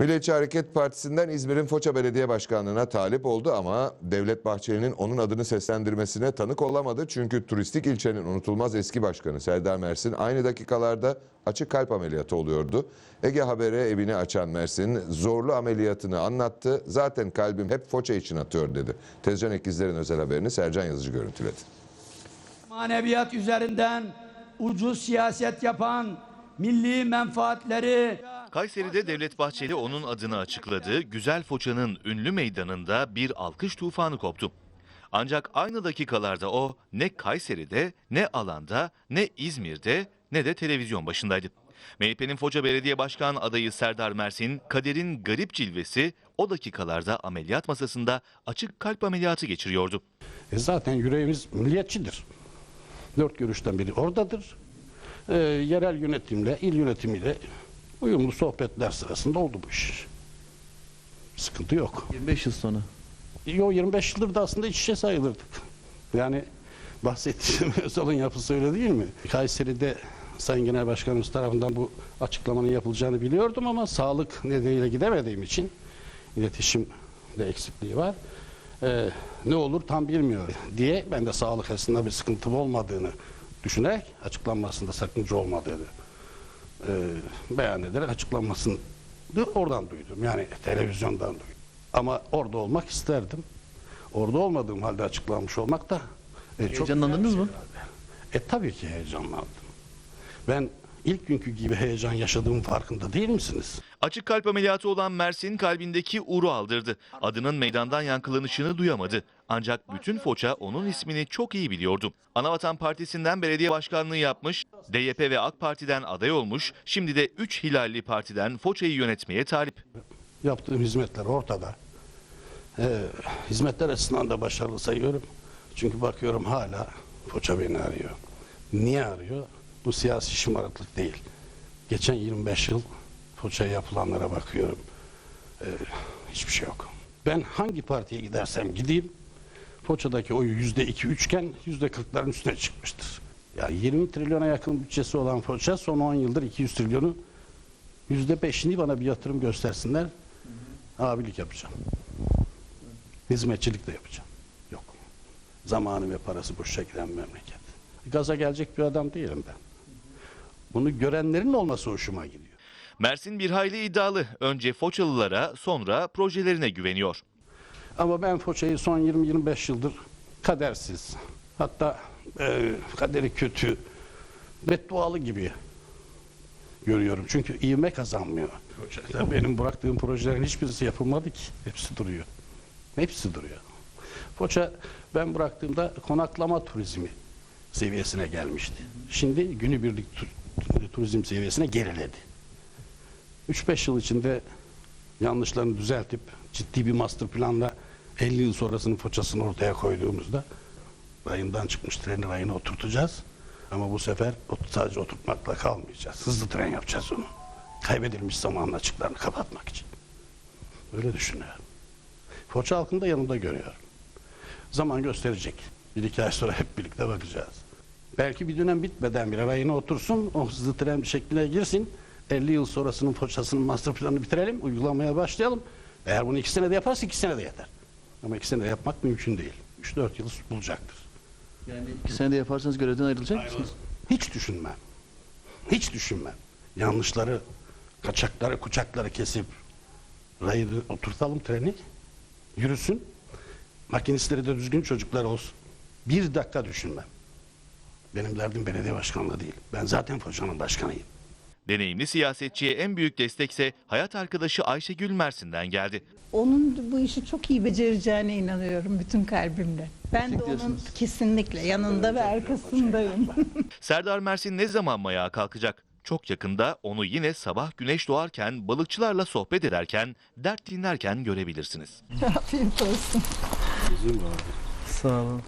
Milliyetçi Hareket Partisi'nden İzmir'in Foça Belediye Başkanlığı'na talip oldu ama Devlet Bahçeli'nin onun adını seslendirmesine tanık olamadı. Çünkü turistik ilçenin unutulmaz eski başkanı Serdar Mersin aynı dakikalarda açık kalp ameliyatı oluyordu. Ege Haber'e evini açan Mersin zorlu ameliyatını anlattı. Zaten kalbim hep Foça için atıyor dedi. Tezcan Ekizler'in özel haberini Sercan Yazıcı görüntüledi. maneviyat üzerinden ucuz siyaset yapan, milli menfaatleri Kayseri'de Devlet Bahçeli onun adını açıkladığı Güzel Foça'nın ünlü meydanında bir alkış tufanı koptu. Ancak aynı dakikalarda o ne Kayseri'de, ne alanda, ne İzmir'de, ne de televizyon başındaydı. MHP'nin Foça Belediye Başkan adayı Serdar Mersin, kaderin garip cilvesi o dakikalarda ameliyat masasında açık kalp ameliyatı geçiriyordu. E zaten yüreğimiz milliyetçidir. Dört görüşten biri oradadır. E, yerel yönetimle, il yönetimiyle uyumlu sohbetler sırasında oldu bu iş. Sıkıntı yok. 25 yıl sonra. Yo 25 yıldır da aslında iç içe sayılırdık. Yani bahsettiğim Özal'ın yapısı öyle değil mi? Kayseri'de Sayın Genel Başkanımız tarafından bu açıklamanın yapılacağını biliyordum ama sağlık nedeniyle gidemediğim için iletişim de eksikliği var. Ee, ne olur tam bilmiyor diye ben de sağlık açısından bir sıkıntım olmadığını düşünerek açıklanmasında sakınca olmadığını e, beyan ederek açıklanmasını oradan duydum. Yani televizyondan duydum. Ama orada olmak isterdim. Orada olmadığım halde açıklanmış olmak da e, çok Heyecanlandınız mı? e tabii ki heyecanlandım. Ben ilk günkü gibi heyecan yaşadığım farkında değil misiniz? Açık kalp ameliyatı olan Mersin kalbindeki uru aldırdı. Adının meydandan yankılanışını duyamadı. Ancak bütün Foça onun ismini çok iyi biliyordu. Anavatan Partisi'nden belediye başkanlığı yapmış, DYP ve AK Parti'den aday olmuş, şimdi de 3 Hilalli Parti'den Foça'yı yönetmeye talip. Yaptığım hizmetler ortada. Ee, hizmetler açısından da başarılı sayıyorum. Çünkü bakıyorum hala Foça beni arıyor. Niye arıyor? Bu siyasi şımarıklık değil. Geçen 25 yıl Foça'ya yapılanlara bakıyorum. Ee, hiçbir şey yok. Ben hangi partiye gidersem gideyim Foça'daki oyu yüzde iki üçken yüzde kırkların üstüne çıkmıştır. Yani 20 trilyona yakın bütçesi olan Foça son 10 yıldır 200 trilyonu yüzde beşini bana bir yatırım göstersinler. Abilik yapacağım. Hizmetçilik de yapacağım. Yok. Zamanı ve parası boşa giden memleket. Gaza gelecek bir adam değilim ben. Bunu görenlerin olması hoşuma gidiyor. Mersin bir hayli iddialı. Önce Foçalılara sonra projelerine güveniyor. Ama ben Foça'yı son 20-25 yıldır kadersiz, hatta e, kaderi kötü, beddualı gibi görüyorum. Çünkü ivme kazanmıyor. Foça'da benim bıraktığım projelerin hiçbirisi yapılmadı ki. Hepsi duruyor. Hepsi duruyor. Foça ben bıraktığımda konaklama turizmi seviyesine gelmişti. Şimdi günübirlik tu- turizm seviyesine geriledi. 3-5 yıl içinde yanlışlarını düzeltip ciddi bir master planla 50 yıl sonrasının foçasını ortaya koyduğumuzda rayından çıkmış treni rayına oturtacağız. Ama bu sefer sadece oturtmakla kalmayacağız. Hızlı tren yapacağız onu. Kaybedilmiş zamanın açıklarını kapatmak için. Öyle düşünüyorum. Foça halkını da yanımda görüyorum. Zaman gösterecek. Bir iki ay sonra hep birlikte bakacağız. Belki bir dönem bitmeden bir rayına otursun, o hızlı tren şekline girsin. 50 yıl sonrasının foçasının master planını bitirelim, uygulamaya başlayalım. Eğer bunu iki senede yaparsa iki senede yeter. Ama iki senede yapmak mümkün değil. 3-4 yıl bulacaktır. Yani iki senede yaparsanız görevden ayrılacak mısınız? Hiç düşünmem. Hiç düşünmem. Yanlışları, kaçakları, kucakları kesip rayı oturtalım treni. Yürüsün. Makinistleri de düzgün çocuklar olsun. Bir dakika düşünmem. Benim derdim belediye başkanlığı değil. Ben zaten Foça'nın başkanıyım. Deneyimli siyasetçiye en büyük destekse hayat arkadaşı Ayşegül Mersin'den geldi. Onun bu işi çok iyi becereceğine inanıyorum bütün kalbimle. Ben de onun kesinlikle yanında ve arkasındayım. Serdar Mersin ne zaman mayağa kalkacak? Çok yakında onu yine sabah güneş doğarken balıkçılarla sohbet ederken, dert dinlerken görebilirsiniz. Afiyet olsun. Sağ olun.